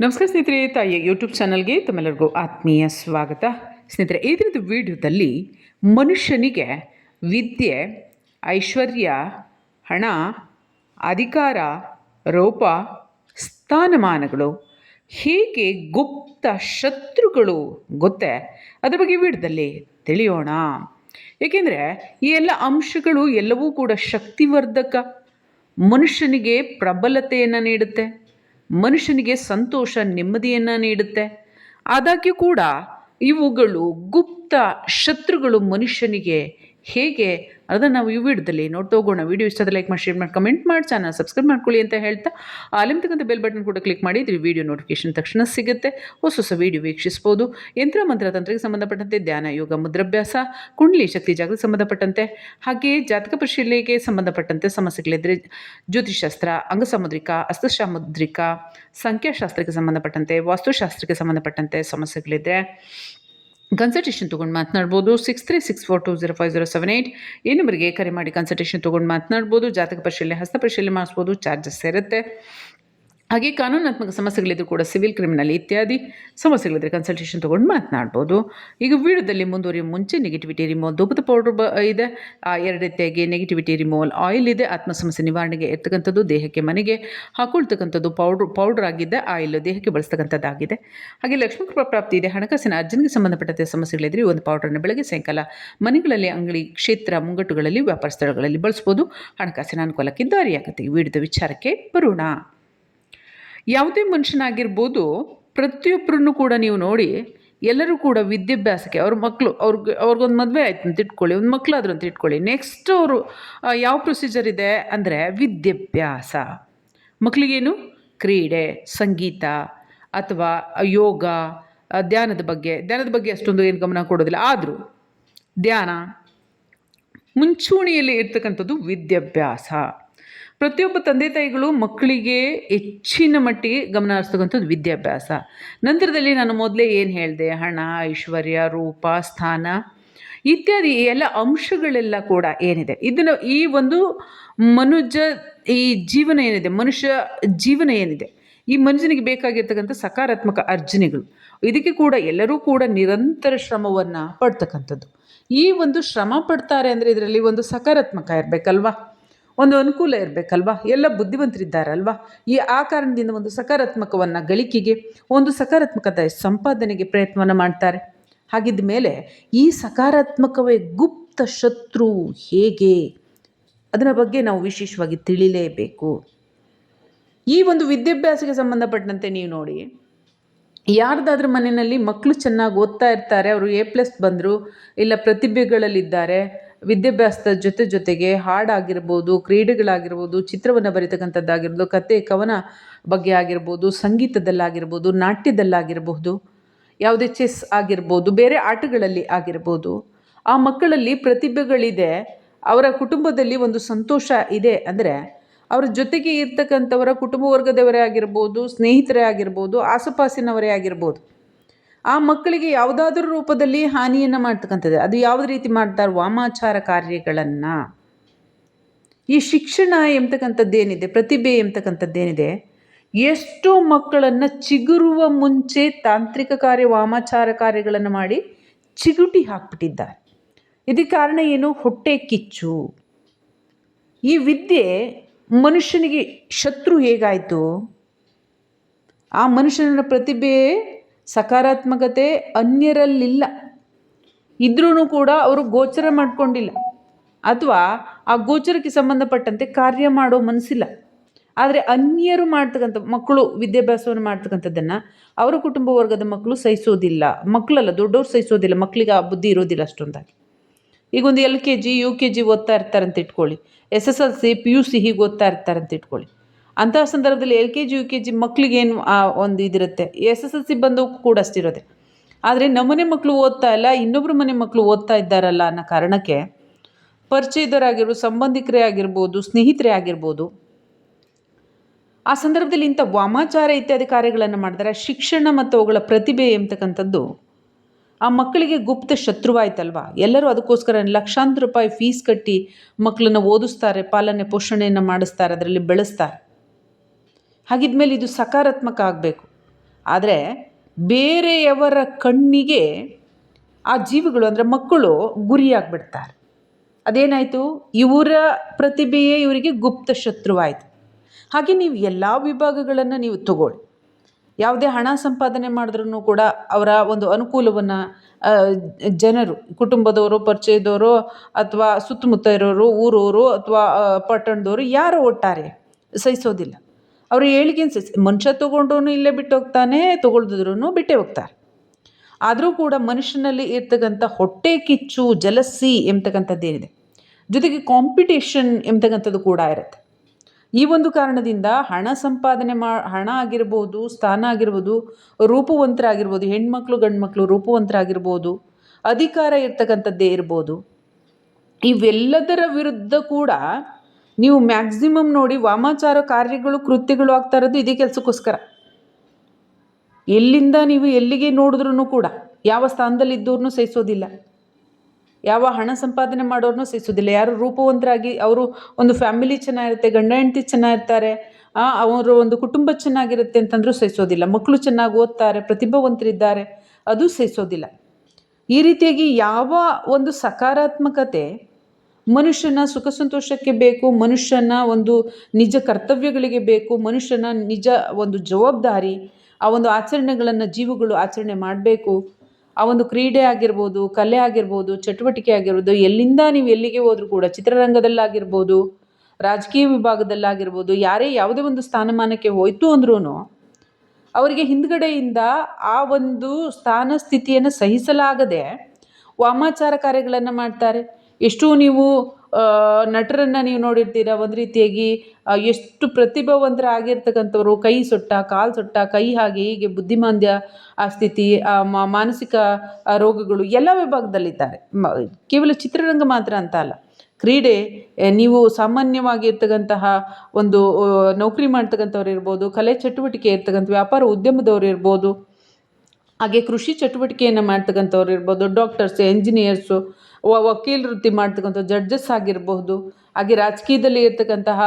ನಮಸ್ಕಾರ ಸ್ನೇಹಿತರೆ, ತಾಯಿಯ ಯೂಟ್ಯೂಬ್ ಚಾನಲ್ಗೆ ತಮ್ಮೆಲ್ಲರಿಗೂ ಆತ್ಮೀಯ ಸ್ವಾಗತ. ಸ್ನೇಹಿತರೆ ಈ ದಿನದ ವಿಡಿಯೋದಲ್ಲಿ ಮನುಷ್ಯನಿಗೆ ವಿದ್ಯೆ, ಐಶ್ವರ್ಯ, ಹಣ, ಅಧಿಕಾರ, ರೂಪ, ಸ್ಥಾನಮಾನಗಳು ಹೇಗೆ ಗುಪ್ತ ಶತ್ರುಗಳು ಗೊತ್ತೇ? ಅದರ ಬಗ್ಗೆ ವಿಡಿಯೋದಲ್ಲಿ ತಿಳಿಯೋಣ. ಏಕೆಂದರೆ, ಈ ಎಲ್ಲ ಅಂಶಗಳು ಎಲ್ಲವೂ ಕೂಡ ಶಕ್ತಿವರ್ಧಕ ಮನುಷ್ಯನಿಗೆ ಪ್ರಬಲತೆಯನ್ನು ನೀಡುತ್ತೆ. ಮನುಷ್ಯನಿಗೆ ಸಂತೋಷ ನೆಮ್ಮದಿಯನ್ನು ನೀಡುತ್ತೆ. ಆದಾಗ್ಯೂ ಕೂಡ ಇವುಗಳು ಗುಪ್ತ ಶತ್ರುಗಳು ಮನುಷ್ಯನಿಗೆ ಹೇಗೆ ಅದನ್ನು ನಾವು ಈ ವಿಡಿಯೋದಲ್ಲಿ ನೋಡ್ತಾ ಹೋಗೋಣ. ವಿಡಿಯೋ ಇಷ್ಟದ ಲೈಕ್ ಮಾಡಿ ಶೇರ್ ಮಾಡಿ ಕಮೆಂಟ್ ಮಾಡಿ ಚಾನಲ್ ಸಬ್ಸ್ಕ್ರೈಬ್ ಮಾಡ್ಕೊಳ್ಳಿ ಅಂತ ಹೇಳ್ತಾ ಅಲ್ಲಿರ್ತಕ್ಕಂಥ ಬೆಲ್ ಬಟನ್ ಕೂಡ ಕ್ಲಿಕ್ ಮಾಡಿ ಮಾಡಿದ್ರೆ ವಿಡಿಯೋ ನೋಟಿಫಿಕೇಶನ್ ತಕ್ಷಣ ಸಿಗುತ್ತೆ. ಹೊಸ ಹೊಸ ವಿಡಿಯೋ ವೀಕ್ಷಿಸ್ಬೋದು. ಯಂತ್ರ, ಮಂತ್ರ, ತಂತ್ರಕ್ಕೆ ಸಂಬಂಧಪಟ್ಟಂತೆ ಧ್ಯಾನ, ಯೋಗ, ಮುದ್ರಾಭ್ಯಾಸ, ಕುಂಡ್ಲಿ, ಶಕ್ತಿ, ಜಾಗೃತಿ ಸಂಬಂಧಪಟ್ಟಂತೆ ಹಾಗೆಯೇ ಜಾತಕ ಪರಿಶೀಲನೆಗೆ ಸಂಬಂಧಪಟ್ಟಂತೆ ಸಮಸ್ಯೆಗಳಿದ್ದರೆ ಜ್ಯೋತಿಷಾಸ್ತ್ರ ಅಂಗಸಮುದ್ರಿಕ, ಅಸ್ತಸಾಮುದ್ರಿಕ, ಸಂಖ್ಯಾಶಾಸ್ತ್ರಕ್ಕೆ ಸಂಬಂಧಪಟ್ಟಂತೆ, ವಾಸ್ತುಶಾಸ್ತ್ರಕ್ಕೆ ಸಂಬಂಧಪಟ್ಟಂತೆ ಸಮಸ್ಯೆಗಳಿದ್ದರೆ ಕನ್ಸಲ್ಟೇಷನ್ ತೊಗೊಂಡು ಮಾತನಾಡ್ಬೋದು. Six three six four two zero five zero seven eight ಈ ನಂಬರ್ಗೆ ಕರೆ ಮಾಡಿ ಕನ್ಸಲ್ಟೇಷನ್ ತೊಗೊಂಡು ಮಾತನಾಡ್ಬೋದು. ಜಾತಕ ಪರಿಶೀಲನೆ, ಹಸ್ತ ಪರಿಶೀಲನೆ ಮಾಡಿಸ್ಬೋದು. ಚಾರ್ಜಸ್ ಇರುತ್ತೆ. ಹಾಗೆ ಕಾನೂನಾತ್ಮಕ ಸಮಸ್ಯೆಗಳಿದ್ರು ಕೂಡ ಸಿವಿಲ್ ಕ್ರಿಮಿನಲ್ ಇತ್ಯಾದಿ ಸಮಸ್ಯೆಗಳಿದ್ರೆ ಕನ್ಸಲ್ಟೇಷನ್ ತೊಗೊಂಡು ಮಾತನಾಡ್ಬೋದು. ಈಗ ವಿಡಿಯೋದಲ್ಲಿ ಮುಂದುವರಿಯುವ ಮುಂಚೆ ನೆಗೆಟಿವಿಟಿ ರಿಮೂವಲ್ ಧೂಪದ ಪೌಡ್ರ್ ಬ ಇದೆ. ಆ ಎರಡು ರೀತಿಯಾಗಿ ನೆಗೆಟಿವಿಟಿ ರಿಮೂವಲ್ ಆಯಿಲ್ ಇದೆ. ಆತ್ಮ ಸಮಸ್ಯೆ ನಿವಾರಣೆಗೆ ಇರ್ತಕ್ಕಂಥದ್ದು ದೇಹಕ್ಕೆ ಮನೆಗೆ ಹಾಕೊಳ್ತಕ್ಕಂಥದ್ದು ಪೌಡ್ರ್ ಪೌಡ್ರ್ ಆಗಿದೆ. ಆಯಿಲ್ ದೇಹಕ್ಕೆ ಬಳಸ್ತಕ್ಕಂಥದ್ದಾಗಿದೆ. ಹಾಗೆ ಲಕ್ಷ್ಮೀ ಕೃಪಾ ಪ್ರಾಪ್ತಿ ಇದೆ. ಹಣಕಾಸಿನ ಅರ್ಜನೆಗೆ ಸಂಬಂಧಪಟ್ಟಂತೆ ಸಮಸ್ಯೆಗಳಿದ್ರೆ ಈ ಒಂದು ಪೌಡ್ರನ್ನು ಬೆಳಗ್ಗೆ, ಸಾಯಂಕಾಲ ಮನೆಗಳಲ್ಲಿ ಅಂಗಡಿ, ಕ್ಷೇತ್ರ, ಮುಂಗಟ್ಟುಗಳಲ್ಲಿ ವ್ಯಾಪಾರ ಸ್ಥಳಗಳಲ್ಲಿ ಬಳಸ್ಬೋದು. ಹಣಕಾಸಿನ ಅನುಕೂಲಕ್ಕೆ ದಾರಿಯಾಗುತ್ತೆ. ಈ ವಿಡಿಯೋದ ವಿಚಾರಕ್ಕೆ ಬರೋಣ. ಯಾವುದೇ ಮನುಷ್ಯನಾಗಿರ್ಬೋದು ಪ್ರತಿಯೊಬ್ಬರನ್ನು ಕೂಡ ನೀವು ನೋಡಿ, ಎಲ್ಲರೂ ಕೂಡ ವಿದ್ಯಾಭ್ಯಾಸಕ್ಕೆ, ಅವ್ರ ಮಕ್ಕಳು ಅವ್ರಿಗೆ, ಅವ್ರಿಗೊಂದು ಮದುವೆ ಆಯ್ತು ಅಂತ ಇಟ್ಕೊಳ್ಳಿ, ಒಂದು ಮಕ್ಕಳಾದ್ರು ಅಂತ ಇಟ್ಕೊಳ್ಳಿ. ನೆಕ್ಸ್ಟ್ ಅವರು ಯಾವ ಪ್ರೊಸೀಜರ್ ಇದೆ ಅಂದರೆ ವಿದ್ಯಾಭ್ಯಾಸ. ಮಕ್ಕಳಿಗೇನು ಕ್ರೀಡೆ, ಸಂಗೀತ ಅಥವಾ ಯೋಗ ಧ್ಯಾನದ ಬಗ್ಗೆ. ಧ್ಯಾನದ ಬಗ್ಗೆ ಅಷ್ಟೊಂದು ಏನು ಗಮನ ಕೊಡೋದಿಲ್ಲ. ಆದರೂ ಧ್ಯಾನ, ಮುಂಚೂಣಿಯಲ್ಲಿ ಇರ್ತಕ್ಕಂಥದ್ದು ವಿದ್ಯಾಭ್ಯಾಸ. ಪ್ರತಿಯೊಬ್ಬ ತಂದೆ ತಾಯಿಗಳು ಮಕ್ಕಳಿಗೆ ಹೆಚ್ಚಿನ ಮಟ್ಟಿಗೆ ಗಮನ ಹರಿಸ್ತಕ್ಕಂಥದ್ದು ವಿದ್ಯಾಭ್ಯಾಸ. ನಂತರದಲ್ಲಿ ನಾನು ಮೊದಲೇ ಏನು ಹೇಳಿದೆ? ಹಣ, ಐಶ್ವರ್ಯ, ರೂಪ, ಸ್ಥಾನ ಇತ್ಯಾದಿ ಎಲ್ಲ ಅಂಶಗಳೆಲ್ಲ ಕೂಡ ಏನಿದೆ? ಇದನ್ನು ಈ ಒಂದು ಮನುಜ ಈ ಜೀವನ ಏನಿದೆ? ಮನುಷ್ಯ ಜೀವನ ಏನಿದೆ? ಈ ಮನುಷ್ಯನಿಗೆ ಬೇಕಾಗಿರ್ತಕ್ಕಂಥ ಸಕಾರಾತ್ಮಕ ಅರ್ಜನೆಗಳು. ಇದಕ್ಕೆ ಕೂಡ ಎಲ್ಲರೂ ಕೂಡ ನಿರಂತರ ಶ್ರಮವನ್ನು ಪಡ್ತಕ್ಕಂಥದ್ದು. ಈ ಒಂದು ಶ್ರಮ ಪಡ್ತಾರೆ ಅಂದರೆ ಇದರಲ್ಲಿ ಒಂದು ಸಕಾರಾತ್ಮಕ ಇರಬೇಕಲ್ವಾ? ಒಂದು ಅನುಕೂಲ ಇರಬೇಕಲ್ವಾ? ಎಲ್ಲ ಬುದ್ಧಿವಂತರಿದ್ದಾರಲ್ವಾ? ಈ ಆ ಕಾರಣದಿಂದ ಒಂದು ಸಕಾರಾತ್ಮಕವನ್ನು ಗಳಿಕೆಗೆ, ಒಂದು ಸಕಾರಾತ್ಮಕದ ಸಂಪಾದನೆಗೆ ಪ್ರಯತ್ನವನ್ನು ಮಾಡ್ತಾರೆ. ಹಾಗಿದ್ದ ಮೇಲೆ ಈ ಸಕಾರಾತ್ಮಕವೇ ಗುಪ್ತ ಶತ್ರು ಹೇಗೆ? ಅದರ ಬಗ್ಗೆ ನಾವು ವಿಶೇಷವಾಗಿ ತಿಳಿಲೇಬೇಕು. ಈ ಒಂದು ವಿದ್ಯಾಭ್ಯಾಸಕ್ಕೆ ಸಂಬಂಧಪಟ್ಟಂತೆ ನೀವು ನೋಡಿ, ಯಾರ್ದಾದ್ರೂ ಮನೆಯಲ್ಲಿ ಮಕ್ಕಳು ಚೆನ್ನಾಗಿ ಓದ್ತಾ ಇರ್ತಾರೆ, ಅವರು ಎ ಪ್ಲಸ್ ಬಂದರು, ಇಲ್ಲ ಪ್ರತಿಭೆಗಳಲ್ಲಿದ್ದಾರೆ ವಿದ್ಯಾಭ್ಯಾಸದ ಜೊತೆ ಜೊತೆಗೆ ಹಾಡಾಗಿರ್ಬೋದು, ಕ್ರೀಡೆಗಳಾಗಿರ್ಬೋದು, ಚಿತ್ರವನ್ನು ಬರೀತಕ್ಕಂಥದ್ದಾಗಿರ್ಬೋದು, ಕತೆ, ಕವನ ಬಗ್ಗೆ ಆಗಿರ್ಬೋದು, ಸಂಗೀತದಲ್ಲಾಗಿರ್ಬೋದು, ನಾಟ್ಯದಲ್ಲಾಗಿರಬಹುದು, ಯಾವುದೇ ಚೆಸ್ ಆಗಿರ್ಬೋದು, ಬೇರೆ ಆಟಗಳಲ್ಲಿ ಆಗಿರ್ಬೋದು, ಆ ಮಕ್ಕಳಲ್ಲಿ ಪ್ರತಿಭೆಗಳಿದೆ, ಅವರ ಕುಟುಂಬದಲ್ಲಿ ಒಂದು ಸಂತೋಷ ಇದೆ ಅಂದರೆ ಅವರ ಜೊತೆಗೆ ಇರ್ತಕ್ಕಂಥವರ ಕುಟುಂಬ ವರ್ಗದವರೇ ಆಗಿರ್ಬೋದು, ಸ್ನೇಹಿತರೇ ಆಗಿರ್ಬೋದು, ಆಸುಪಾಸಿನವರೇ ಆಗಿರ್ಬೋದು. ಆ ಮಕ್ಕಳಿಗೆ ಯಾವುದಾದ್ರೂ ರೂಪದಲ್ಲಿ ಹಾನಿಯನ್ನು ಮಾಡ್ತಕ್ಕಂಥದ್ದು. ಅದು ಯಾವ ರೀತಿ ಮಾಡ್ತಾರೆ ವಾಮಾಚಾರ ಕಾರ್ಯಗಳನ್ನು. ಈ ಶಿಕ್ಷಣ ಎಂಬತಕ್ಕಂಥದ್ದೇನಿದೆ ಪ್ರತಿಭೆ ಎಂಬತಕ್ಕಂಥದ್ದೇನಿದೆ ಎಷ್ಟೋ ಮಕ್ಕಳನ್ನು ಚಿಗುರುವ ಮುಂಚೆ ತಾಂತ್ರಿಕ ಕಾರ್ಯ, ವಾಮಾಚಾರ ಕಾರ್ಯಗಳನ್ನು ಮಾಡಿ ಚಿಗುಟಿ ಹಾಕ್ಬಿಟ್ಟಿದ್ದಾರೆ. ಇದಕ್ಕೆ ಕಾರಣ ಏನು? ಹೊಟ್ಟೆ ಕಿಚ್ಚು. ಈ ವಿದ್ಯೆ ಮನುಷ್ಯನಿಗೆ ಶತ್ರು ಹೇಗಾಯಿತು? ಆ ಮನುಷ್ಯನ ಪ್ರತಿಭೆ ಸಕಾರಾತ್ಮಕತೆ ಅನ್ಯರಲ್ಲಿಲ್ಲ. ಇದ್ರೂ ಕೂಡ ಅವರು ಗೋಚರ ಮಾಡಿಕೊಂಡಿಲ್ಲ. ಅಥವಾ ಆ ಗೋಚರಕ್ಕೆ ಸಂಬಂಧಪಟ್ಟಂತೆ ಕಾರ್ಯ ಮಾಡೋ ಮನಸ್ಸಿಲ್ಲ. ಆದರೆ ಅನ್ಯರು ಮಾಡ್ತಕ್ಕಂಥ ಮಕ್ಕಳು, ವಿದ್ಯಾಭ್ಯಾಸವನ್ನು ಮಾಡ್ತಕ್ಕಂಥದ್ದನ್ನು ಅವರ ಕುಟುಂಬ ವರ್ಗದ ಮಕ್ಕಳು ಸಹಿಸೋದಿಲ್ಲ. ಮಕ್ಕಳಲ್ಲ, ದೊಡ್ಡವ್ರು ಸಹಿಸೋದಿಲ್ಲ. ಮಕ್ಕಳಿಗೆ ಆ ಬುದ್ಧಿ ಇರೋದಿಲ್ಲ ಅಷ್ಟೊಂದಾಗಿ. ಈಗ ಒಂದು L K G, U K G ಓದ್ತಾ ಇರ್ತಾರಂತ ಇಟ್ಕೊಳ್ಳಿ. S S L C, P U C ಹೀಗೆ ಓದ್ತಾ ಇರ್ತಾರಂತ ಇಟ್ಕೊಳ್ಳಿ. ಅಂತಹ ಸಂದರ್ಭದಲ್ಲಿ L K G, U K G ಮಕ್ಕಳಿಗೇನು ಒಂದು ಇದಿರುತ್ತೆ. ಎಸ್ ಎಸ್ ಎಲ್ ಸಿ ಬಂದು ಕೂಡ ಅಷ್ಟಿರೋದೆ ಆದರೆ ನಮ್ಮನೆ ಮಕ್ಕಳು ಓದ್ತಾ ಇಲ್ಲ ಇನ್ನೊಬ್ಬರ ಮನೆ ಮಕ್ಕಳು ಓದ್ತಾ ಇದ್ದಾರಲ್ಲ ಅನ್ನೋ ಕಾರಣಕ್ಕೆ ಪರಿಚಯದವರಾಗಿರ್ಬೋದು, ಸಂಬಂಧಿಕರೇ ಆಗಿರ್ಬೋದು, ಸ್ನೇಹಿತರೇ ಆಗಿರ್ಬೋದು, ಆ ಸಂದರ್ಭದಲ್ಲಿ ಇಂಥ ವಾಮಾಚಾರ ಇತ್ಯಾದಿ ಕಾರ್ಯಗಳನ್ನು ಮಾಡಿದ್ರೆ ಶಿಕ್ಷಣ ಮತ್ತು ಅವುಗಳ ಪ್ರತಿಭೆ ಎಂಬತಕ್ಕಂಥದ್ದು ಆ ಮಕ್ಕಳಿಗೆ ಗುಪ್ತ ಶತ್ರುವಾಯ್ತಲ್ವಾ ಎಲ್ಲರೂ ಅದಕ್ಕೋಸ್ಕರ ಲಕ್ಷಾಂತರ ರೂಪಾಯಿ ಫೀಸ್ ಕಟ್ಟಿ ಮಕ್ಕಳನ್ನ ಓದಿಸ್ತಾರೆ, ಪಾಲನೆ ಪೋಷಣೆಯನ್ನು ಮಾಡಿಸ್ತಾರೆ, ಅದರಲ್ಲಿ ಬೆಳೆಸ್ತಾರೆ. ಹಾಗಿದ್ಮೇಲೆ ಇದು ಸಕಾರಾತ್ಮಕ ಆಗಬೇಕು. ಆದರೆ ಬೇರೆಯವರ ಕಣ್ಣಿಗೆ ಆ ಜೀವಿಗಳು ಅಂದರೆ ಮಕ್ಕಳು ಗುರಿಯಾಗ್ಬಿಡ್ತಾರೆ. ಅದೇನಾಯಿತು? ಇವರ ಪ್ರತಿಭೆಯೇ ಇವರಿಗೆ ಗುಪ್ತ ಶತ್ರುವಾಯಿತು. ಹಾಗೆ ನೀವು ಎಲ್ಲ ವಿಭಾಗಗಳನ್ನು ನೀವು ತಗೊಳ್ಳಿ. ಯಾವುದೇ ಹಣ ಸಂಪಾದನೆ ಮಾಡಿದ್ರೂ ಕೂಡ ಅವರ ಒಂದು ಅನುಕೂಲವನ್ನು ಜನರು, ಕುಟುಂಬದವರು, ಪರಿಚಯದವರು, ಅಥವಾ ಸುತ್ತಮುತ್ತ ಇರೋರು, ಊರವರು, ಅಥವಾ ಪಟ್ಟಣದವರು ಯಾರು ಒಟ್ಟಾರೆ ಸಹಿಸೋದಿಲ್ಲ. ಅವ್ರ ಏಳಿಗೆನ ಮನುಷ್ಯ ತೊಗೊಂಡ್ರೂ ಇಲ್ಲೇ ಬಿಟ್ಟು ಹೋಗ್ತಾನೆ ತೊಗೊಳ್ದಿದ್ರು ಬಿಟ್ಟೇ ಹೋಗ್ತಾರೆ. ಆದರೂ ಕೂಡ ಮನುಷ್ಯನಲ್ಲಿ ಇರ್ತಕ್ಕಂಥ ಹೊಟ್ಟೆ ಕಿಚ್ಚು, ಜಲಸಿ ಎಂಬತಕ್ಕಂಥದ್ದೇನಿದೆ ಜೊತೆಗೆ ಕಾಂಪಿಟೇಷನ್ ಎಂಬತಕ್ಕಂಥದ್ದು ಕೂಡ ಇರುತ್ತೆ. ಈ ಒಂದು ಕಾರಣದಿಂದ ಹಣ ಸಂಪಾದನೆ ಮಾ, ಹಣ ಆಗಿರ್ಬೋದು, ಸ್ಥಾನ ಆಗಿರ್ಬೋದು, ರೂಪವಂತರಾಗಿರ್ಬೋದು, ಹೆಣ್ಮಕ್ಳು ಗಂಡು ಮಕ್ಕಳು ರೂಪವಂತರಾಗಿರ್ಬೋದು, ಅಧಿಕಾರ ಇರ್ತಕ್ಕಂಥದ್ದೇ ಇರ್ಬೋದು. ಇವೆಲ್ಲದರ ವಿರುದ್ಧ ಕೂಡ ನೀವು ಮ್ಯಾಕ್ಸಿಮಮ್ ನೋಡಿ ವಾಮಾಚಾರ ಕಾರ್ಯಗಳು, ಕೃತ್ಯಗಳು ಆಗ್ತಾ ಇರೋದು ಇದೇ ಕೆಲಸಕ್ಕೋಸ್ಕರ. ಎಲ್ಲಿಂದ ನೀವು ಎಲ್ಲಿಗೆ ನೋಡಿದ್ರೂ ಕೂಡ ಯಾವ ಸ್ಥಾನದಲ್ಲಿದ್ದವ್ರನ್ನೂ ಸಹಿಸೋದಿಲ್ಲ. ಯಾವ ಹಣ ಸಂಪಾದನೆ ಮಾಡೋರನ್ನೂ ಸಹಿಸೋದಿಲ್ಲ. ಯಾರು ರೂಪವಂತರಾಗಿ ಅವರು ಒಂದು ಫ್ಯಾಮಿಲಿ ಚೆನ್ನಾಗಿರುತ್ತೆ, ಗಂಡ ಹೆಂಡತಿ ಚೆನ್ನಾಗಿರ್ತಾರೆ ಅವರು ಒಂದು ಕುಟುಂಬ ಚೆನ್ನಾಗಿರುತ್ತೆ ಅಂತಂದರೂ ಸಹಿಸೋದಿಲ್ಲ. ಮಕ್ಕಳು ಚೆನ್ನಾಗಿ ಓದ್ತಾರೆ, ಪ್ರತಿಭಾವಂತರಿದ್ದಾರೆ, ಅದು ಸಹಿಸೋದಿಲ್ಲ. ಈ ರೀತಿಯಾಗಿ ಯಾವ ಒಂದು ಸಕಾರಾತ್ಮಕತೆ ಮನುಷ್ಯನ ಸುಖ ಸಂತೋಷಕ್ಕೆ ಬೇಕು, ಮನುಷ್ಯನ ಒಂದು ನಿಜ ಕರ್ತವ್ಯಗಳಿಗೆ ಬೇಕು, ಮನುಷ್ಯನ ನಿಜ ಒಂದು ಜವಾಬ್ದಾರಿ, ಆ ಒಂದು ಆಚರಣೆಗಳನ್ನು ಜೀವಗಳು ಆಚರಣೆ ಮಾಡಬೇಕು. ಆ ಒಂದು ಕ್ರೀಡೆ ಆಗಿರ್ಬೋದು, ಕಲೆ ಆಗಿರ್ಬೋದು, ಚಟುವಟಿಕೆ ಆಗಿರ್ಬೋದು, ಎಲ್ಲಿಂದ ನೀವು ಎಲ್ಲಿಗೆ ಹೋದರೂ ಕೂಡ, ಚಿತ್ರರಂಗದಲ್ಲಾಗಿರ್ಬೋದು, ರಾಜಕೀಯ ವಿಭಾಗದಲ್ಲಾಗಿರ್ಬೋದು, ಯಾರೇ ಯಾವುದೇ ಒಂದು ಸ್ಥಾನಮಾನಕ್ಕೆ ಹೋಯಿತು ಅಂದ್ರೂ ಅವರಿಗೆ ಹಿಂದ್ಗಡೆಯಿಂದ ಆ ಒಂದು ಸ್ಥಾನ ಸ್ಥಿತಿಯನ್ನು ಸಹಿಸಲಾಗದೆ ವಾಮಾಚಾರ ಕಾರ್ಯಗಳನ್ನು ಮಾಡ್ತಾರೆ. ಎಷ್ಟು ನೀವು ನಟರನ್ನು ನೀವು ನೋಡಿರ್ತೀರ ಒಂದು ರೀತಿಯಾಗಿ ಎಷ್ಟು ಪ್ರತಿಭಾವಂತರ ಆಗಿರ್ತಕ್ಕಂಥವ್ರು ಕೈ ಸೊಟ್ಟ, ಕಾಲು ಸೊಟ್ಟ, ಕೈ ಹಾಗೆ ಹೀಗೆ ಬುದ್ಧಿಮಾಂದ್ಯ ಆ ಸ್ಥಿತಿ ಮಾನಸಿಕ ರೋಗಗಳು ಎಲ್ಲ ವಿಭಾಗದಲ್ಲಿದ್ದಾರೆ. ಕೇವಲ ಚಿತ್ರರಂಗ ಮಾತ್ರ ಅಂತ ಅಲ್ಲ. ಕ್ರೀಡೆ ನೀವು ಸಾಮಾನ್ಯವಾಗಿರ್ತಕ್ಕಂತಹ ಒಂದು ನೌಕರಿ ಮಾಡ್ತಕ್ಕಂಥವ್ರು ಇರ್ಬೋದು, ಕಲೆ ಚಟುವಟಿಕೆ ಇರ್ತಕ್ಕಂಥ ವ್ಯಾಪಾರ ಉದ್ಯಮದವ್ರು ಇರ್ಬೋದು, ಹಾಗೆ ಕೃಷಿ ಚಟುವಟಿಕೆಯನ್ನು ಮಾಡ್ತಕ್ಕಂಥವ್ರು ಇರ್ಬೋದು ಡಾಕ್ಟರ್ಸ್ ಎಂಜಿನಿಯರ್ಸು ವಕೀಲ ವೃತ್ತಿ ಮಾಡ್ತಕ್ಕಂಥ ಜಡ್ಜಸ್ ಆಗಿರಬಹುದು, ಹಾಗೆ ರಾಜಕೀಯದಲ್ಲಿ ಇರ್ತಕ್ಕಂತಹ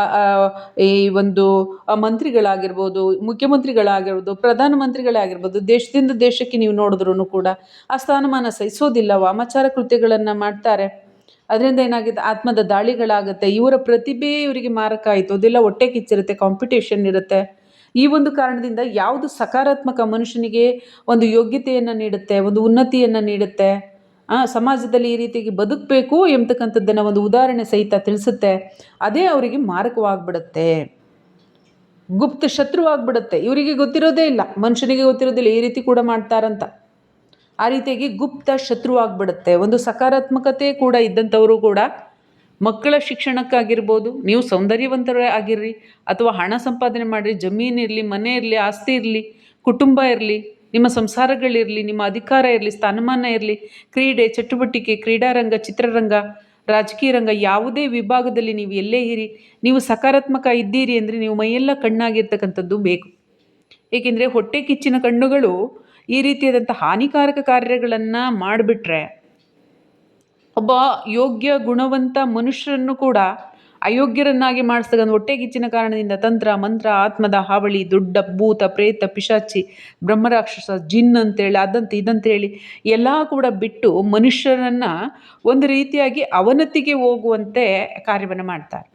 ಈ ಒಂದು ಮಂತ್ರಿಗಳಾಗಿರ್ಬೋದು, ಮುಖ್ಯಮಂತ್ರಿಗಳಾಗಿರ್ಬೋದು ಪ್ರಧಾನಮಂತ್ರಿಗಳೇ ಆಗಿರ್ಬೋದು, ದೇಶದಿಂದ ದೇಶಕ್ಕೆ ನೀವು ನೋಡಿದ್ರೂ ಕೂಡ ಆ ಸ್ಥಾನಮಾನ ಸಹಿಸೋದಿಲ್ಲ ವಾಮಾಚಾರ ಕೃತ್ಯಗಳನ್ನು ಮಾಡ್ತಾರೆ. ಅದರಿಂದ ಏನಾಗುತ್ತೆ ಆತ್ಮದ ದಾಳಿಗಳಾಗುತ್ತೆ, ಇವರ ಪ್ರತಿಭೆ ಇವರಿಗೆ ಮಾರಕ ಆಯಿತು, ಅದೆಲ್ಲ ಹೊಟ್ಟೆ ಕಿಚ್ಚಿರುತ್ತೆ ಕಾಂಪಿಟೇಷನ್ ಇರುತ್ತೆ. ಈ ಒಂದು ಕಾರಣದಿಂದ ಯಾವುದು ಸಕಾರಾತ್ಮಕ ಮನುಷ್ಯನಿಗೆ ಒಂದು ಯೋಗ್ಯತೆಯನ್ನು ನೀಡುತ್ತೆ, ಒಂದು ಉನ್ನತಿಯನ್ನು ನೀಡುತ್ತೆ ಸಮಾಜದಲ್ಲಿ ಈ ರೀತಿಯಾಗಿ ಬದುಕಬೇಕು ಎಂಬತಕ್ಕಂಥದ್ದನ್ನು ಒಂದು ಉದಾಹರಣೆ ಸಹಿತ ತಿಳಿಸುತ್ತೆ. ಅದೇ ಅವರಿಗೆ ಮಾರಕವಾಗ್ಬಿಡುತ್ತೆ. ಗುಪ್ತ ಶತ್ರುವಾಗ್ಬಿಡುತ್ತೆ. ಇವರಿಗೆ ಗೊತ್ತಿರೋದೇ ಇಲ್ಲ. ಮನುಷ್ಯನಿಗೆ ಗೊತ್ತಿರೋದಿಲ್ಲ. ಈ ರೀತಿ ಕೂಡ ಮಾಡ್ತಾರಂತ. ಆ ರೀತಿಯಾಗಿ ಗುಪ್ತ ಶತ್ರುವಾಗ್ಬಿಡುತ್ತೆ. ಒಂದು ಸಕಾರಾತ್ಮಕತೆ ಕೂಡ ಇದ್ದಂಥವರು ಕೂಡ ಮಕ್ಕಳ ಶಿಕ್ಷಣಕ್ಕಾಗಿರ್ಬೋದು, ನೀವು ಸೌಂದರ್ಯವಂತರೇ ಆಗಿರ್ರಿ, ಅಥವಾ ಹಣ ಸಂಪಾದನೆ ಮಾಡಿರಿ ಜಮೀನಿರಲಿ ಮನೆ ಇರಲಿ, ಆಸ್ತಿ ಇರಲಿ, ಕುಟುಂಬ ಇರಲಿ ನಿಮ್ಮ ಸಂಸಾರಗಳಿರಲಿ ನಿಮ್ಮ ಅಧಿಕಾರ ಇರಲಿ, ಸ್ಥಾನಮಾನ ಇರಲಿ, ಕ್ರೀಡೆ, ಚಟುವಟಿಕೆ, ಕ್ರೀಡಾರಂಗ, ಚಿತ್ರರಂಗ, ರಾಜಕೀಯ ರಂಗ, ಯಾವುದೇ ವಿಭಾಗದಲ್ಲಿ ನೀವು ಎಲ್ಲೇ ಇರಿ, ನೀವು ಸಕಾರಾತ್ಮಕ ಇದ್ದೀರಿ ಅಂದರೆ ನೀವು ಮೈಯೆಲ್ಲ ಕಣ್ಣಾಗಿರ್ತಕ್ಕಂಥದ್ದು ಬೇಕು. ಏಕೆಂದರೆ ಹೊಟ್ಟೆ ಕಿಚ್ಚಿನ ಕಣ್ಣುಗಳು ಈ ರೀತಿಯಾದಂಥ ಹಾನಿಕಾರಕ ಕಾರ್ಯಗಳನ್ನು ಮಾಡಿಬಿಟ್ರೆ, ಒಬ್ಬ ಯೋಗ್ಯ, ಗುಣವಂತ ಮನುಷ್ಯರನ್ನು ಕೂಡ ಅಯೋಗ್ಯರನ್ನಾಗಿ ಮಾಡಿಸ್ತಕ್ಕಂಥ ಹೊಟ್ಟೆಗಿಚ್ಚಿನ ಕಾರಣದಿಂದ ತಂತ್ರ, ಮಂತ್ರ, ಆತ್ಮದ ಹಾವಳಿ, ದೊಡ್ಡ, ಭೂತ, ಪ್ರೇತ, ಪಿಶಾಚಿ, ಬ್ರಹ್ಮರಾಕ್ಷಸ, ಜಿನ್ ಅಂತೇಳಿ, ಅದಂತ ಇದಂತೇಳಿ ಎಲ್ಲ ಕೂಡ ಬಿಟ್ಟು ಮನುಷ್ಯರನ್ನು ಒಂದು ರೀತಿಯಾಗಿ ಅವನತಿಗೆ ಹೋಗುವಂತೆ ಕಾರ್ಯವನ್ನು ಮಾಡ್ತಾರೆ.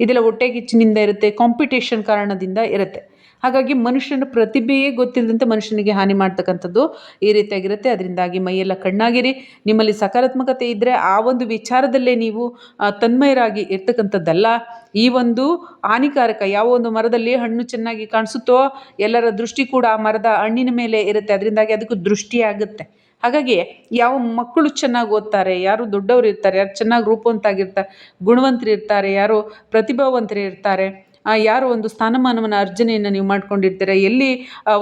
ಇದೆಲ್ಲ ಹೊಟ್ಟೆಗಿಚ್ಚಿನಿಂದ ಇರುತ್ತೆ ಕಾಂಪಿಟೇಷನ್ ಕಾರಣದಿಂದ ಇರುತ್ತೆ. ಹಾಗಾಗಿ ಮನುಷ್ಯನ ಪ್ರತಿಭೆಯೇ ಗೊತ್ತಿಲ್ಲದಂತೆ ಮನುಷ್ಯನಿಗೆ ಹಾನಿ ಮಾಡ್ತಕ್ಕಂಥದ್ದು ಈ ರೀತಿಯಾಗಿರುತ್ತೆ. ಅದರಿಂದಾಗಿ ಮೈಯೆಲ್ಲ ಕಣ್ಣಾಗಿರಿ. ನಿಮ್ಮಲ್ಲಿ ಸಕಾರಾತ್ಮಕತೆ ಇದ್ದರೆ ಆ ಒಂದು ವಿಚಾರದಲ್ಲೇ ನೀವು ತನ್ಮಯರಾಗಿ ಇರ್ತಕ್ಕಂಥದ್ದಲ್ಲ. ಈ ಒಂದು ಹಾನಿಕಾರಕ ಯಾವ ಒಂದು ಮರದಲ್ಲಿ ಹಣ್ಣು ಚೆನ್ನಾಗಿ ಕಾಣಿಸುತ್ತೋ, ಎಲ್ಲರ ದೃಷ್ಟಿ ಕೂಡ ಆ ಮರದ ಹಣ್ಣಿನ ಮೇಲೆ ಇರುತ್ತೆ. ಅದರಿಂದಾಗಿ ಅದಕ್ಕೂ ದೃಷ್ಟಿ ಆಗುತ್ತೆ. ಹಾಗಾಗಿ ಯಾವ ಮಕ್ಕಳು ಚೆನ್ನಾಗಿ ಓದ್ತಾರೆ, ಯಾರು ದೊಡ್ಡವರು ಇರ್ತಾರೆ, ಯಾರು ಚೆನ್ನಾಗಿ ರೂಪವಂತಾಗಿರ್ತಾರೆ ಗುಣವಂತರಿರ್ತಾರೆ, ಯಾರು ಪ್ರತಿಭಾವಂತರು ಇರ್ತಾರೆ ಯಾರು ಒಂದು ಸ್ಥಾನಮಾನವನ್ನು, ಅರ್ಜನೆಯನ್ನು ನೀವು ಮಾಡ್ಕೊಂಡಿರ್ತೀರ? ಎಲ್ಲಿ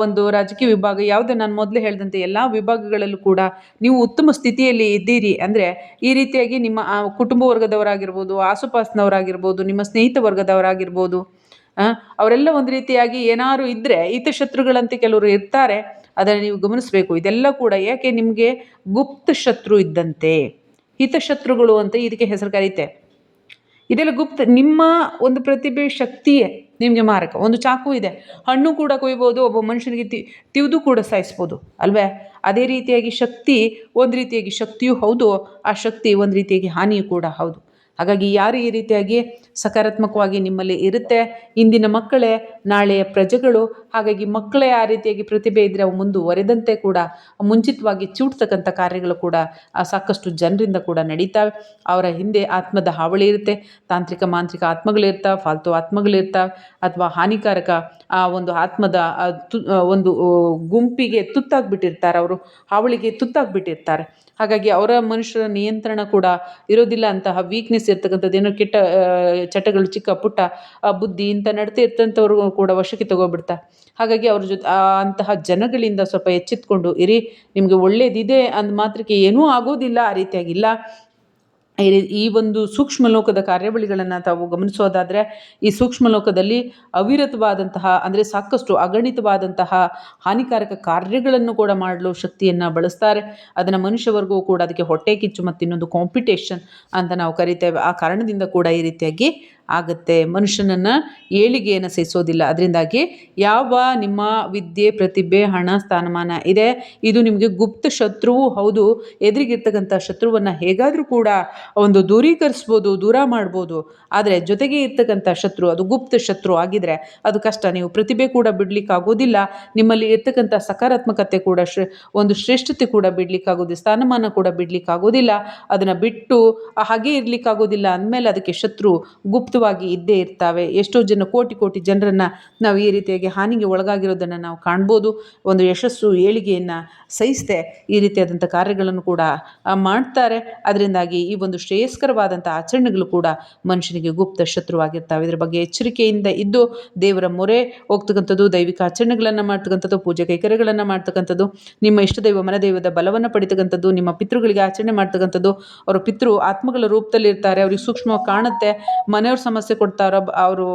ಒಂದು ರಾಜಕೀಯ ವಿಭಾಗ, ಯಾವುದೇ ನಾನು ಮೊದಲೇ ಹೇಳಿದಂತೆ ಎಲ್ಲ ವಿಭಾಗಗಳಲ್ಲೂ ಕೂಡ ನೀವು ಉತ್ತಮ ಸ್ಥಿತಿಯಲ್ಲಿ ಇದ್ದೀರಿ. ಅಂದರೆ ಈ ರೀತಿಯಾಗಿ ನಿಮ್ಮ ಕುಟುಂಬ ವರ್ಗದವರಾಗಿರ್ಬೋದು, ಆಸುಪಾಸಿನವರಾಗಿರ್ಬೋದು, ನಿಮ್ಮ ಸ್ನೇಹಿತ ವರ್ಗದವರಾಗಿರ್ಬೋದು ಅವರೆಲ್ಲ ಒಂದು ರೀತಿಯಾಗಿ ಏನಾದ್ರು ಇದ್ದರೆ ಹಿತಶತ್ರುಗಳಂತೆ ಕೆಲವರು ಇರ್ತಾರೆ, ಅದನ್ನು ನೀವು ಗಮನಿಸಬೇಕು. ಇದೆಲ್ಲ ಕೂಡ ಯಾಕೆ ನಿಮಗೆ ಗುಪ್ತ ಶತ್ರು ಇದ್ದಂತೆ? ಹಿತಶತ್ರುಗಳು ಅಂತ ಇದಕ್ಕೆ ಹೆಸರು ಕರೀತೆ ಇದೆಲ್ಲ ಗುಪ್ತ, ನಿಮ್ಮ ಒಂದು ಪ್ರತಿಭೆ, ಶಕ್ತಿಯೇ ನಿಮಗೆ ಮಾರಕ. ಒಂದು ಚಾಕು ಇದೆ. ಹಣ್ಣು ಕೂಡ ಕೊಯ್ಬೋದು, ಒಬ್ಬ ಮನುಷ್ಯನಿಗೆ ತಿ, ತಿವಿದು ಕೂಡ ಸಾಯಿಸ್ಬೋದು, ಅಲ್ವೇ? ಅದೇ ರೀತಿಯಾಗಿ ಶಕ್ತಿ, ಒಂದು ರೀತಿಯಾಗಿ ಶಕ್ತಿಯೂ ಹೌದು, ಆ ಶಕ್ತಿ ಒಂದು ರೀತಿಯಾಗಿ ಹಾನಿಯೂ ಕೂಡ ಹೌದು. ಹಾಗಾಗಿ ಯಾರು ಈ ರೀತಿಯಾಗಿ ಸಕಾರಾತ್ಮಕವಾಗಿ ನಿಮ್ಮಲ್ಲಿ ಇರುತ್ತೆ? ಇಂದಿನ ಮಕ್ಕಳೇ, ನಾಳೆಯ ಪ್ರಜೆಗಳು, ಹಾಗಾಗಿ ಮಕ್ಕಳೇ ಆ ರೀತಿಯಾಗಿ ಪ್ರತಿಭೆ ಇದ್ದರೆ ಅವು ಮುಂದುವರೆದಂತೆ ಕೂಡ, ಮುಂಚಿತವಾಗಿ ಚೂಡ್ತಕ್ಕಂಥ ಕಾರ್ಯಗಳು ಕೂಡ ಸಾಕಷ್ಟು ಜನರಿಂದ ಕೂಡ ನಡೀತಾವೆ. ಅವರ ಹಿಂದೆ ಆತ್ಮದ ಹಾವಳಿ ಇರುತ್ತೆ, ತಾಂತ್ರಿಕ, ಮಾಂತ್ರಿಕ ಆತ್ಮಗಳಿರ್ತಾವೆ, ಫಾಲ್ತು ಆತ್ಮಗಳಿರ್ತಾವೆ, ಅಥವಾ ಹಾನಿಕಾರಕ, ಆ ಒಂದು ಆತ್ಮದ ತು ಒಂದು ಗುಂಪಿಗೆ ತುತ್ತಾಗ್ಬಿಟ್ಟಿರ್ತಾರೆ ಅವರು, ಹಾವಳಿಗೆ ತುತ್ತಾಗ್ಬಿಟ್ಟಿರ್ತಾರೆ. ಹಾಗಾಗಿ ಅವರ ಮನುಷ್ಯರ ನಿಯಂತ್ರಣ ಕೂಡ ಇರೋದಿಲ್ಲ ಅಂತಹ ವೀಕ್ನೆಸ್ ಇರ್ತಕ್ಕಂಥದ್ದು ಏನೋ ಕೆಟ್ಟ ಚಟಗಳು, ಚಿಕ್ಕ ಪುಟ್ಟ ಬುದ್ಧಿ ಇಂಥ ನಡತೆ ಇರ್ತಂಥವ್ರಿಗೂ ಕೂಡ ವಶಕ್ಕೆ ತಗೋಬಿಡ್ತಾರೆ ಹಾಗಾಗಿ ಅವ್ರ ಜೊತೆ ಅಂತಹ ಜನಗಳಿಂದ ಸ್ವಲ್ಪ ಎಚ್ಚೆತ್ಕೊಂಡು ಇರಿ, ನಿಮಗೆ ಒಳ್ಳೇದಿದೆ ಅಂದ ಮಾತ್ರಕ್ಕೆ ಏನೂ ಆಗೋದಿಲ್ಲ, ಆ ರೀತಿಯಾಗಿಲ್ಲ ಈ ಒಂದು ಸೂಕ್ಷ್ಮ ಲೋಕದ ಕಾರ್ಯಾವಳಿಗಳನ್ನು ತಾವು ಗಮನಿಸೋದಾದರೆ, ಈ ಸೂಕ್ಷ್ಮ ಲೋಕದಲ್ಲಿ ಅವಿರತವಾದಂತಹ, ಅಂದರೆ ಸಾಕಷ್ಟು ಅಗಣಿತವಾದಂತಹ ಹಾನಿಕಾರಕ ಕಾರ್ಯಗಳನ್ನು ಕೂಡ ಮಾಡಲು ಶಕ್ತಿಯನ್ನು ಬಳಸ್ತಾರೆ. ಅದನ್ನು ಮನುಷ್ಯವರ್ಗೂ ಕೂಡ ಅದಕ್ಕೆ ಹೊಟ್ಟೆ ಕಿಚ್ಚು ಮತ್ತು ಇನ್ನೊಂದು ಕಾಂಪಿಟೇಷನ್ ಅಂತ ನಾವು ಕರಿತೇವೆ. ಆ ಕಾರಣದಿಂದ ಕೂಡ ಈ ರೀತಿಯಾಗಿ ಆಗುತ್ತೆ. ಮನುಷ್ಯನನ್ನು ಏಳಿಗೆಯನ್ನು ಸಹಿಸೋದಿಲ್ಲ. ಅದರಿಂದಾಗಿ ಯಾವ ನಿಮ್ಮ ವಿದ್ಯೆ, ಪ್ರತಿಭೆ, ಹಣ, ಸ್ಥಾನಮಾನ ಇದೆ, ಇದು ನಿಮಗೆ ಗುಪ್ತ ಶತ್ರುವು ಹೌದು. ಎದುರಿಗಿರ್ತಕ್ಕಂಥ ಶತ್ರುವನ್ನು ಹೇಗಾದರೂ ಕೂಡ ಒಂದು ದೂರೀಕರಿಸ್ಬೋದು, ದೂರ ಮಾಡ್ಬೋದು. ಆದರೆ ಜೊತೆಗೆ ಇರ್ತಕ್ಕಂಥ ಶತ್ರು, ಅದು ಗುಪ್ತ ಶತ್ರು ಆಗಿದ್ರೆ ಅದು ಕಷ್ಟ. ನೀವು ಪ್ರತಿಭೆ ಕೂಡ ಬಿಡಲಿಕ್ಕಾಗೋದಿಲ್ಲ. ನಿಮ್ಮಲ್ಲಿ ಇರ್ತಕ್ಕಂಥ ಸಕಾರಾತ್ಮಕತೆ ಕೂಡ ಶ್ರೇ, ಒಂದು ಶ್ರೇಷ್ಠತೆ ಕೂಡ ಬಿಡಲಿಕ್ಕಾಗೋದಿಲ್ಲ. ಸ್ಥಾನಮಾನ ಕೂಡ ಬಿಡಲಿಕ್ಕಾಗೋದಿಲ್ಲ. ಅದನ್ನು ಬಿಟ್ಟು ಹಾಗೆ ಇರಲಿಕ್ಕಾಗೋದಿಲ್ಲ ಅಂದಮೇಲೆ ಅದಕ್ಕೆ ಶತ್ರು ಗುಪ್ತ ವಾಗಿ ಇದ್ದೇ ಇರ್ತವೆ. ಎಷ್ಟೋ ಜನ, ಕೋಟಿ ಕೋಟಿ ಜನರನ್ನು ನಾವು ಈ ರೀತಿಯಾಗಿ ಹಾನಿಗೆ ಒಳಗಾಗಿರೋದನ್ನು ನಾವು ಕಾಣ್ಬೋದು. ಒಂದು ಯಶಸ್ಸು, ಏಳಿಗೆಯನ್ನು ಸಹಿಸದೆ ಈ ರೀತಿಯಾದಂಥ ಕಾರ್ಯಗಳನ್ನು ಕೂಡ ಮಾಡ್ತಾರೆ. ಅದರಿಂದಾಗಿ ಈ ಒಂದು ಶ್ರೇಯಸ್ಕರವಾದಂಥ ಆಚರಣೆಗಳು ಕೂಡ ಮನುಷ್ಯನಿಗೆ ಗುಪ್ತ ಶತ್ರುವಾಗಿರ್ತವೆ. ಇದರ ಬಗ್ಗೆ ಎಚ್ಚರಿಕೆಯಿಂದ ಇದ್ದು, ದೇವರ ಮೊರೆ ಹೋಗ್ತಕ್ಕಂಥದ್ದು, ದೈವಿಕ ಆಚರಣೆಗಳನ್ನು ಮಾಡ್ತಕ್ಕಂಥದ್ದು, ಪೂಜೆ ಕೈಕರ್ಯಗಳನ್ನು ಮಾಡ್ತಕ್ಕಂಥದ್ದು, ನಿಮ್ಮ ಇಷ್ಟದೈವ ಮನದೈವದ ಬಲವನ್ನು ಪಡಿತಕ್ಕಂಥದ್ದು, ನಿಮ್ಮ ಪಿತೃಗಳಿಗೆ ಆಚರಣೆ ಮಾಡ್ತಕ್ಕಂಥದ್ದು, ಅವರ ಪಿತೃ ಆತ್ಮಗಳ ರೂಪದಲ್ಲಿ ಇರ್ತಾರೆ ಅವ್ರಿಗೆ ಸೂಕ್ಷ್ಮವಾಗಿ ಕಾಣುತ್ತೆ, ಮನೆಯವ್ರ ಸಮಸ್ಯೆ ಕೊಡ್ತಾರ ಅವರು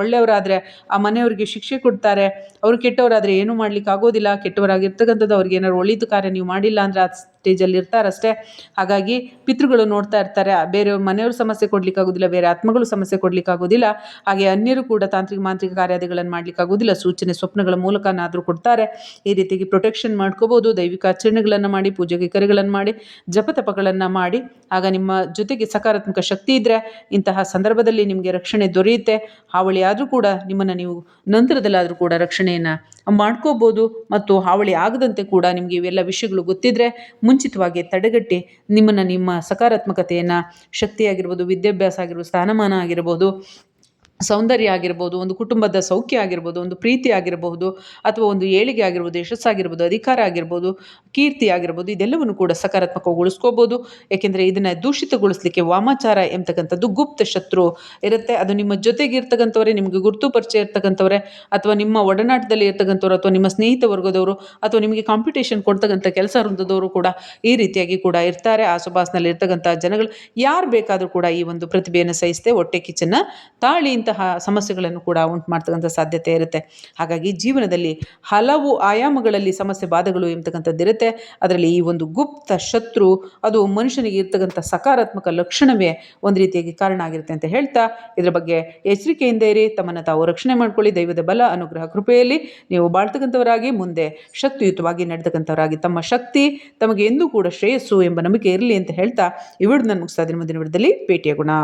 ಒಳ್ಳೆಯವರಾದರೆ, ಆ ಮನೆಯವ್ರಿಗೆ ಶಿಕ್ಷೆ ಕೊಡ್ತಾರೆ, ಅವರು ಕೆಟ್ಟವರಾದರೆ ಏನೂ ಮಾಡ್ಲಿಕ್ಕೆ ಆಗೋದಿಲ್ಲ ಕೆಟ್ಟವರಾಗಿರ್ತಕ್ಕಂಥದ್ದು ಅವ್ರಿಗೆ ಏನಾದ್ರು ಒಳಿತು ಕಾರ್ಯ ನೀವು ಮಾಡಿಲ್ಲ ಅಂದರೆ ಆ ಸ್ಟೇಜಲ್ಲಿ ಇರ್ತಾರಷ್ಟೇ ಹಾಗಾಗಿ ಪಿತೃಗಳು ನೋಡ್ತಾ ಇರ್ತಾರೆ, ಬೇರೆಯವ್ರ ಮನೆಯವ್ರ ಸಮಸ್ಯೆ ಕೊಡಲಿಕ್ಕಾಗೋದಿಲ್ಲ, ಬೇರೆ ಆತ್ಮಗಳು ಸಮಸ್ಯೆ ಕೊಡಲಿಕ್ಕಾಗೋದಿಲ್ಲ, ಹಾಗೆ ಅನ್ಯರು ಕೂಡ ತಾಂತ್ರಿಕ ಮಾಂತ್ರಿಕ ಕಾರ್ಯಾದಿಗಳನ್ನು ಮಾಡಲಿಕ್ಕಾಗೋದಿಲ್ಲ, ಸೂಚನೆ ಸ್ವಪ್ನಗಳ ಮೂಲಕನಾದರೂ ಕೊಡ್ತಾರೆ. ಈ ರೀತಿಯಾಗಿ ಪ್ರೊಟೆಕ್ಷನ್ ಮಾಡ್ಕೋಬೋದು, ದೈವಿಕ ಆಚರಣೆಗಳನ್ನು ಮಾಡಿ ಪೂಜೆಗೆ ಕರೆಗಳನ್ನು ಮಾಡಿ ಜಪತಪಗಳನ್ನು ಮಾಡಿ. ಆಗ ನಿಮ್ಮ ಜೊತೆಗೆ ಸಕಾರಾತ್ಮಕ ಶಕ್ತಿ ಇದ್ದರೆ ಇಂತಹ ಸಂದರ್ಭದಲ್ಲಿ ನಿಮಗೆ ರಕ್ಷಣೆ ದೊರೆಯುತ್ತೆ. ಹಾವಳಿ ಆದರೂ ಕೂಡ ನಿಮ್ಮನ್ನು ನೀವು ನಂತರದಲ್ಲಾದರೂ ಕೂಡ ರಕ್ಷಣೆಯನ್ನು ಮಾಡ್ಕೋಬೋದು. ಮತ್ತು ಹಾವಳಿ ಆಗದಂತೆ ಕೂಡ ನಿಮಗೆ ಇವೆಲ್ಲ ವಿಷಯಗಳು ಗೊತ್ತಿದ್ದರೆ ಮುಂಚಿತವಾಗಿ ತಡೆಗಟ್ಟಿ ನಿಮ್ಮನ್ನು ನಿಮ್ಮ ಸಕಾರಾತ್ಮಕತೆಯನ್ನು ಶಕ್ತಿಯಾಗಿರ್ಬೋದು ವಿದ್ಯಾಭ್ಯಾಸ ಆಗಿರ್ಬೋದು ಸ್ಥಾನಮಾನ ಆಗಿರ್ಬೋದು ಸೌಂದರ್ಯ ಆಗಿರ್ಬೋದು, ಒಂದು ಕುಟುಂಬದ ಸೌಖ್ಯ ಆಗಿರ್ಬೋದು, ಒಂದು ಪ್ರೀತಿ ಆಗಿರಬಹುದು, ಅಥವಾ ಒಂದು ಏಳಿಗೆ ಆಗಿರ್ಬೋದು, ಯಶಸ್ಸಾಗಿರ್ಬೋದು, ಅಧಿಕಾರ ಆಗಿರ್ಬೋದು, ಕೀರ್ತಿ ಆಗಿರ್ಬೋದು, ಇದೆಲ್ಲವನ್ನು ಕೂಡ ಸಕಾರಾತ್ಮಕಗೊಳಿಸ್ಕೋಬೋದು. ಏಕೆಂದರೆ ಇದನ್ನು ದೂಷಿತಗೊಳಿಸಲಿಕ್ಕೆ ವಾಮಾಚಾರ ಎಂಬತಕ್ಕಂಥದ್ದು ಗುಪ್ತ ಶತ್ರು ಇರುತ್ತೆ. ಅದು ನಿಮ್ಮ ಜೊತೆಗೆ ಇರ್ತಕ್ಕಂಥವರೇ, ನಿಮಗೆ ಗುರುತು ಪರಿಚಯ ಇರ್ತಕ್ಕಂಥವರೇ, ಅಥವಾ ನಿಮ್ಮ ಒಡನಾಟದಲ್ಲಿ ಇರ್ತಕ್ಕಂಥವ್ರು, ಅಥವಾ ನಿಮ್ಮ ಸ್ನೇಹಿತ ವರ್ಗದವರು, ಅಥವಾ ನಿಮಗೆ ಕಾಂಪಿಟೇಷನ್ ಕೊಡ್ತಕ್ಕಂಥ ಕೆಲಸ ವೃಂದದವರು ಕೂಡ ಈ ರೀತಿಯಾಗಿ ಕೂಡ ಇರ್ತಾರೆ. ಆಸುಪಾಸಿನಲ್ಲಿ ಇರ್ತಕ್ಕಂಥ ಜನಗಳು, ಯಾರು ಬೇಕಾದರೂ ಕೂಡ ಈ ಒಂದು ಪ್ರತಿಭೆಯನ್ನು ಸಹಿಸದೆ ಹೊಟ್ಟೆ ಕಿಚ್ಚನ್ನು ತಾಳಿ ಇಂತಹ ಸಮಸ್ಯೆಗಳನ್ನು ಕೂಡ ಉಂಟು ಮಾಡ್ತಕ್ಕಂಥ ಸಾಧ್ಯತೆ ಇರುತ್ತೆ. ಹಾಗಾಗಿ ಜೀವನದಲ್ಲಿ ಹಲವು ಆಯಾಮಗಳಲ್ಲಿ ಸಮಸ್ಯೆ ಬಾಧೆಗಳು ಎಂಬತಕ್ಕಂಥದ್ದು ಇರುತ್ತೆ. ಅದರಲ್ಲಿ ಈ ಒಂದು ಗುಪ್ತ ಶತ್ರು, ಅದು ಮನುಷ್ಯನಿಗೆ ಇರ್ತಕ್ಕಂಥ ಸಕಾರಾತ್ಮಕ ಲಕ್ಷಣವೇ ಒಂದು ರೀತಿಯಾಗಿ ಕಾರಣ ಆಗಿರುತ್ತೆ ಅಂತ ಹೇಳ್ತಾ ಇದರ ಬಗ್ಗೆ ಎಚ್ಚರಿಕೆಯಿಂದ ಇರಿ. ತಮ್ಮನ್ನು ತಾವು ರಕ್ಷಣೆ ಮಾಡ್ಕೊಳ್ಳಿ. ದೈವದ ಬಲ, ಅನುಗ್ರಹ ಕೃಪೆಯಲ್ಲಿ ನೀವು ಬಾಳ್ತಕ್ಕಂಥವರಾಗಿ, ಮುಂದೆ ಶಕ್ತಿಯುತವಾಗಿ ನಡೆತಕ್ಕಂಥವರಾಗಿ ತಮ್ಮ ಶಕ್ತಿ ತಮಗೆ ಎಂದೂ ಕೂಡ ಶ್ರೇಯಸ್ಸು ಎಂಬ ನಂಬಿಕೆ ಇರಲಿ ಅಂತ ಹೇಳ್ತಾ ಈ ನನ್ನ ಮುಗಿಸ್ತಾ ಇದ್ದೀನಿ. ಮುಂದಿನ ವಿಡದಲ್ಲಿ ಭೇಟಿಯಾಗೋಣ.